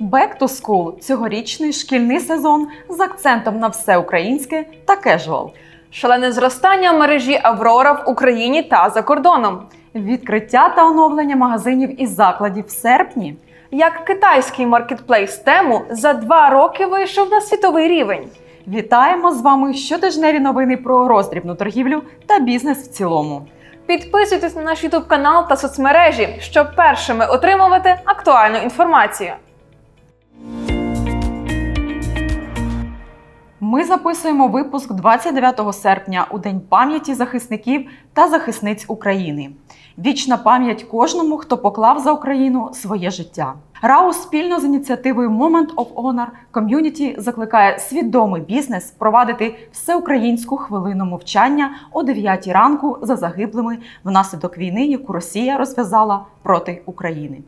Back to School – цьогорічний шкільний сезон з акцентом на все українське та кежуал. Шалене зростання мережі Аврора в Україні та за кордоном. Відкриття та оновлення магазинів і закладів в серпні. Як китайський маркетплейс тему за два роки вийшов на світовий рівень. Вітаємо з вами щотижневі новини про роздрібну торгівлю та бізнес в цілому. Підписуйтесь на наш YouTube канал та соцмережі, щоб першими отримувати актуальну інформацію. Ми записуємо випуск 29 серпня у День пам'яті захисників та захисниць України. Вічна пам'ять кожному, хто поклав за Україну своє життя. РАУ спільно з ініціативою Moment of Honor Community закликає свідомий бізнес провадити всеукраїнську хвилину мовчання о 9 ранку за загиблими внаслідок війни, яку Росія розв'язала проти України.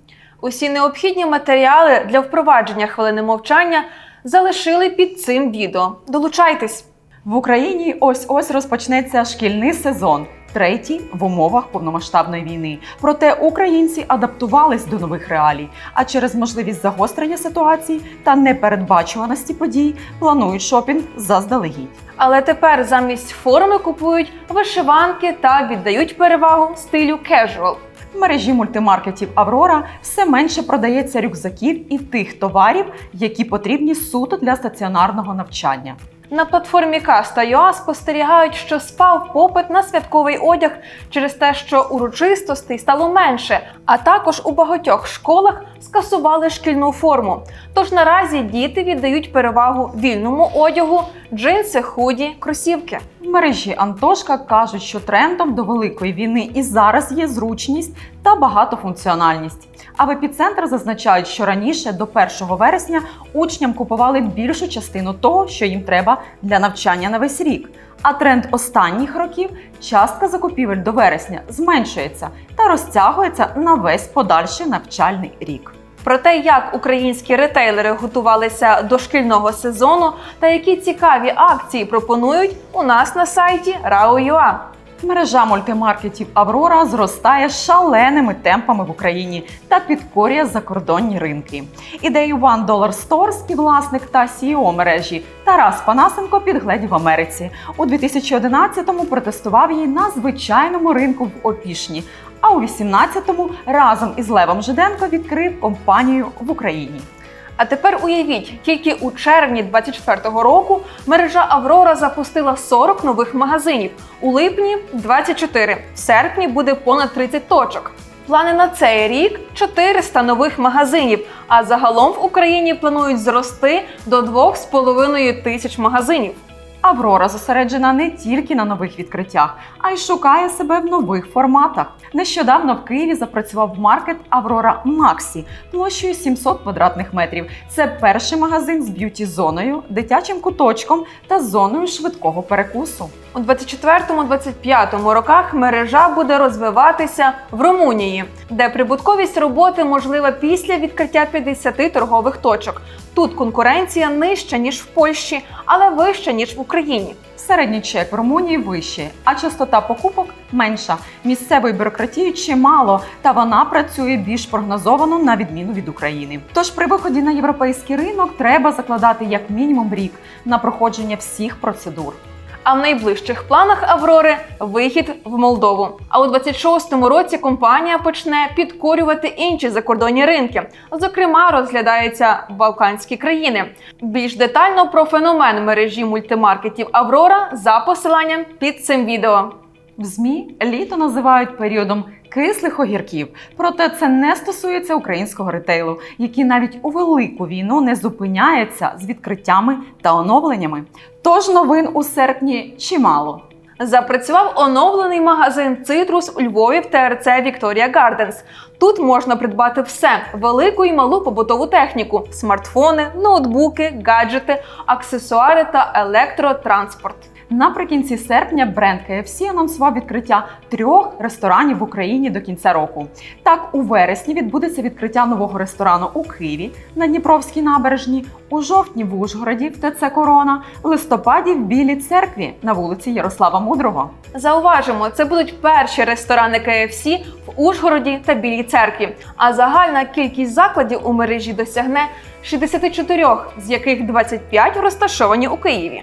Усі необхідні матеріали для впровадження хвилини мовчання залишили під цим відео. Долучайтесь! В Україні ось ось розпочнеться шкільний сезон, третій в умовах повномасштабної війни. Проте українці адаптувались до нових реалій, а через можливість загострення ситуації та непередбачуваності подій планують шопінг заздалегідь. Але тепер замість форми купують вишиванки та віддають перевагу стилю casual. В мережі мультимаркетів Аврора все менше продається рюкзаків і тих товарів, які потрібні суто для стаціонарного навчання. На платформі Каста.ua спостерігають, що спав попит на святковий одяг через те, що урочистостей стало менше, а також у багатьох школах скасували шкільну форму. Тож наразі діти віддають перевагу вільному одягу, джинси, худі, кросівки. В мережі Антошка кажуть, що трендом до великої війни і зараз є зручність та багатофункціональність. А в епіцентр зазначають, що раніше до 1 вересня учням купували більшу частину того, що їм треба для навчання на весь рік. А тренд останніх років частка закупівель до вересня зменшується та розтягується на весь подальший навчальний рік. Про те, як українські ретейлери готувалися до шкільного сезону та які цікаві акції пропонують у нас на сайті RAO.ua. Мережа мультимаркетів Аврора зростає шаленими темпами в Україні та підкорює закордонні ринки. Ідею One Dollar Store співвласник та CEO мережі Тарас Панасенко підгледів в Америці. У 2011-му протестував її на звичайному ринку в Опішні. А у 18-му разом із Левом Жиденко відкрив компанію в Україні. А тепер уявіть, тільки у червні 24-го року мережа Аврора запустила 40 нових магазинів. У липні 24, в серпні буде понад 30 точок. Плани на цей рік 400 нових магазинів. А загалом в Україні планують зрости до 2,5 тисяч магазинів. Аврора зосереджена не тільки на нових відкриттях, а й шукає себе в нових форматах. Нещодавно в Києві запрацював маркет Аврора Максі площею 700 квадратних метрів. Це перший магазин з б'юті-зоною, дитячим куточком та зоною швидкого перекусу. У 24-25 роках мережа буде розвиватися в Румунії, де прибутковість роботи можлива після відкриття 50 торгових точок. Тут конкуренція нижча ніж в Польщі, але вища ніж в Україні. Середній чек в Румунії вищий, а частота покупок менша. Місцевої бюрократії чимало, та вона працює більш прогнозовано на відміну від України. Тож при виході на європейський ринок треба закладати як мінімум рік на проходження всіх процедур. А в найближчих планах Аврори вихід в Молдову. А у 26-му році компанія почне підкорювати інші закордонні ринки. Зокрема, розглядаються Балканські країни. Більш детально про феномен мережі мультимаркетів Аврора за посиланням під цим відео. В ЗМІ літо називають періодом кислих огірків, проте це не стосується українського ретейлу, який навіть у велику війну не зупиняється з відкриттями та оновленнями. Тож новин у серпні чимало. Запрацював оновлений магазин Цитрус у Львові в ТРЦ Вікторія Гарденс. Тут можна придбати все: велику і малу побутову техніку, смартфони, ноутбуки, гаджети, аксесуари та електротранспорт. Наприкінці серпня бренд KFC анонсував відкриття трьох ресторанів в Україні до кінця року. Так, у вересні відбудеться відкриття нового ресторану у Києві на Дніпровській набережні, у жовтні в Ужгороді в ТЦ Корона, в листопаді в Білій церкві на вулиці Ярослава Мудрого. Зауважимо, це будуть перші ресторани KFC в Ужгороді та Білій церкві. А загальна кількість закладів у мережі досягне 64, з яких 25 розташовані у Києві.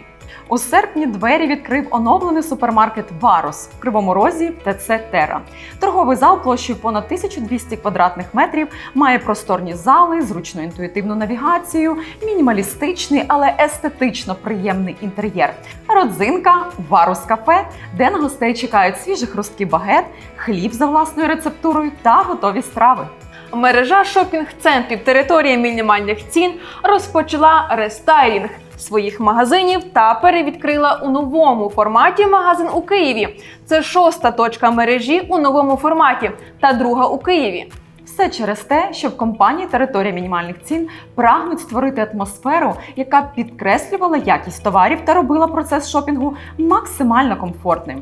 У серпні двері відкрив оновлений супермаркет Варус в Кривому Розі ТЦ Тера. Торговий зал площею понад 1200 квадратних метрів має просторні зали, зручну інтуїтивну навігацію, мінімалістичний, але естетично приємний інтер'єр. Родзинка Варус кафе, де на гостей чекають свіжий хрусткий багет, хліб за власною рецептурою та готові страви. Мережа шопінг-центрів територія мінімальних цін розпочала рестайлінг своїх магазинів та перевідкрила у новому форматі магазин у Києві. Це шоста точка мережі у новому форматі та друга у Києві. Все через те, що в компанії територія мінімальних цін прагнуть створити атмосферу, яка підкреслювала якість товарів та робила процес шопінгу максимально комфортним.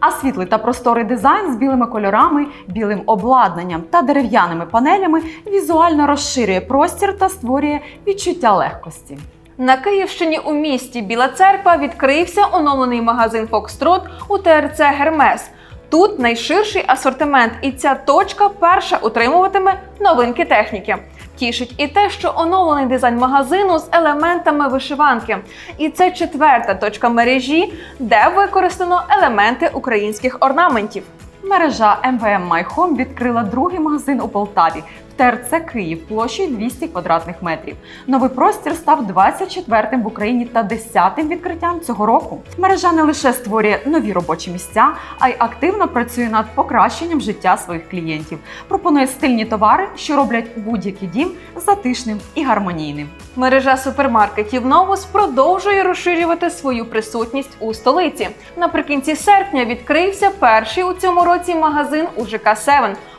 А світлий та просторий дизайн з білими кольорами, білим обладнанням та дерев'яними панелями візуально розширює простір та створює відчуття легкості. На Київщині у місті Біла Церква відкрився оновлений магазин Фокстрот у ТРЦ Гермес. Тут найширший асортимент, і ця точка перша утримуватиме новинки техніки. Тішить і те, що оновлений дизайн магазину з елементами вишиванки. І це четверта точка мережі, де використано елементи українських орнаментів. Мережа МВМ Home відкрила другий магазин у Полтаві ТРЦ Київ площею 200 квадратних метрів. Новий простір став 24-м в Україні та 10-тим відкриттям цього року. Мережа не лише створює нові робочі місця, а й активно працює над покращенням життя своїх клієнтів. Пропонує стильні товари, що роблять будь-який дім затишним і гармонійним. Мережа супермаркетів Новус продовжує розширювати свою присутність у столиці. Наприкінці серпня відкрився перший у цьому році магазин у ЖК 7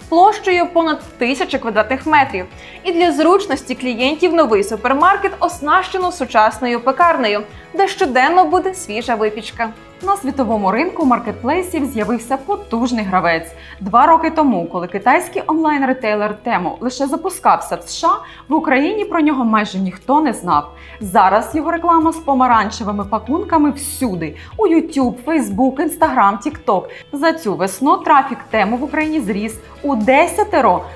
площею понад тисячу квадратних метрів. І для зручності клієнтів новий супермаркет оснащено сучасною пекарнею, де щоденно буде свіжа випічка. На світовому ринку маркетплейсів з'явився потужний гравець. Два роки тому, коли китайський онлайн-ретейлер Temu лише запускався в США, в Україні про нього майже ніхто не знав. Зараз його реклама з помаранчевими пакунками всюди: у YouTube, Facebook, Instagram, TikTok. За цю весну трафік Temu в Україні зріс у 10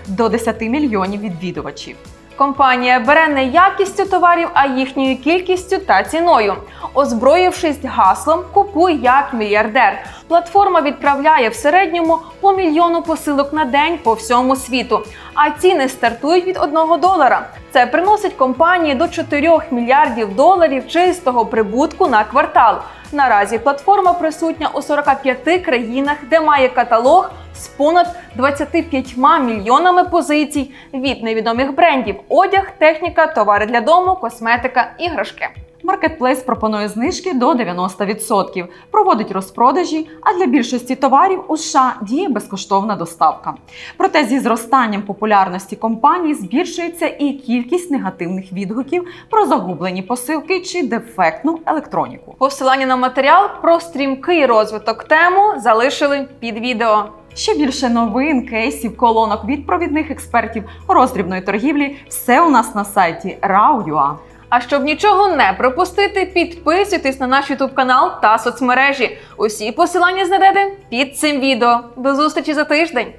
до 10 мільйонів відвідувачів. Компанія бере не якістю товарів, а їхньою кількістю та ціною. Озброївшись гаслом Купуй як мільярдер. Платформа відправляє в середньому по мільйону посилок на день по всьому світу. А ціни стартують від 1 долара. Це приносить компанії до 4 мільярдів доларів чистого прибутку на квартал. Наразі платформа присутня у 45 країнах, де має каталог з понад 25 мільйонами позицій від невідомих брендів: одяг, техніка, товари для дому, косметика, іграшки. Маркетплейс пропонує знижки до 90%, проводить розпродажі, а для більшості товарів у США діє безкоштовна доставка. Проте зі зростанням популярності компанії збільшується і кількість негативних відгуків про загублені посилки чи дефектну електроніку. Посилання на матеріал про стрімкий розвиток тему залишили під відео. Ще більше новин, кейсів, колонок від провідних експертів роздрібної торгівлі все у нас на сайті RAW.ua. А щоб нічого не пропустити, підписуйтесь на наш YouTube канал та соцмережі. Усі посилання знайдете під цим відео. До зустрічі за тиждень!